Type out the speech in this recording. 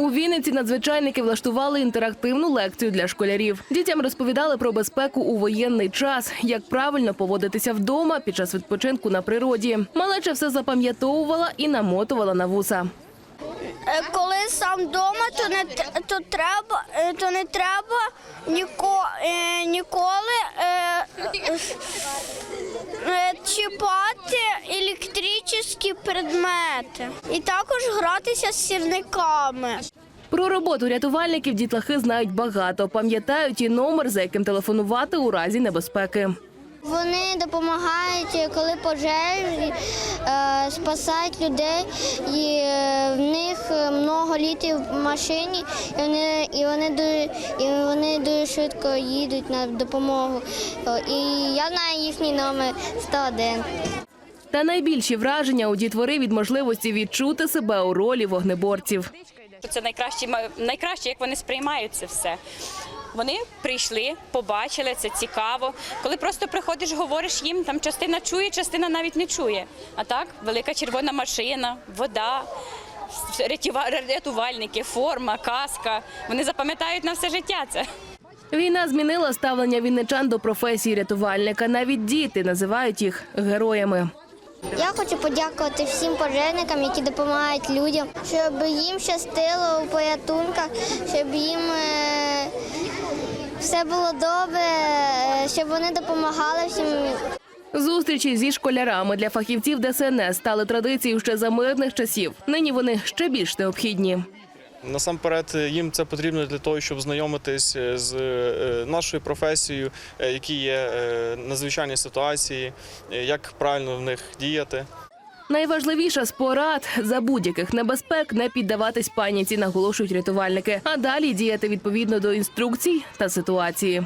У Вінниці надзвичайники влаштували інтерактивну лекцію для школярів. Дітям розповідали про безпеку у воєнний час, як правильно поводитися вдома під час відпочинку на природі. Малеча все запам'ятовувала і намотувала на вуса. Е, Коли сам вдома, то не то треба, е, то не треба ніко, е, ніколи е, чіпати електричні предмети і також гратися з сірниками. Про роботу рятувальників дітлахи знають багато. Пам'ятають і номер, за яким телефонувати у разі небезпеки. Вони допомагають, коли пожежі, е, спасають людей, і е, в них много літрів в машині, і вони, і вони дуже і вони дуже швидко їдуть на допомогу. І я знаю їхній номер 101. Та найбільші враження у дітвори від можливості відчути себе у ролі вогнеборців. Це найкраще, найкраще, як вони сприймають це все. Вони прийшли, побачили, це цікаво. Коли просто приходиш, говориш їм, там частина чує, частина навіть не чує. А так, велика червона машина, вода, рятувальники, форма, каска. Вони запам'ятають на все життя це. Війна змінила ставлення вінничан до професії рятувальника. Навіть діти називають їх героями. Я хочу подякувати всім пожежникам, які допомагають людям, щоб їм щастило у порятунках, щоб їм е, все було добре, е, щоб вони допомагали всім. Зустрічі зі школярами для фахівців ДСНС стали традицією ще за мирних часів. Нині вони ще більш необхідні. Насамперед їм це потрібно для того, щоб знайомитись з е, нашою професією, е, які є е, надзвичайні ситуації, е, як правильно в них діяти. Найважливіша з порад за будь-яких небезпек не піддаватись паніці, наголошують рятувальники, а далі діяти відповідно до інструкцій та ситуації.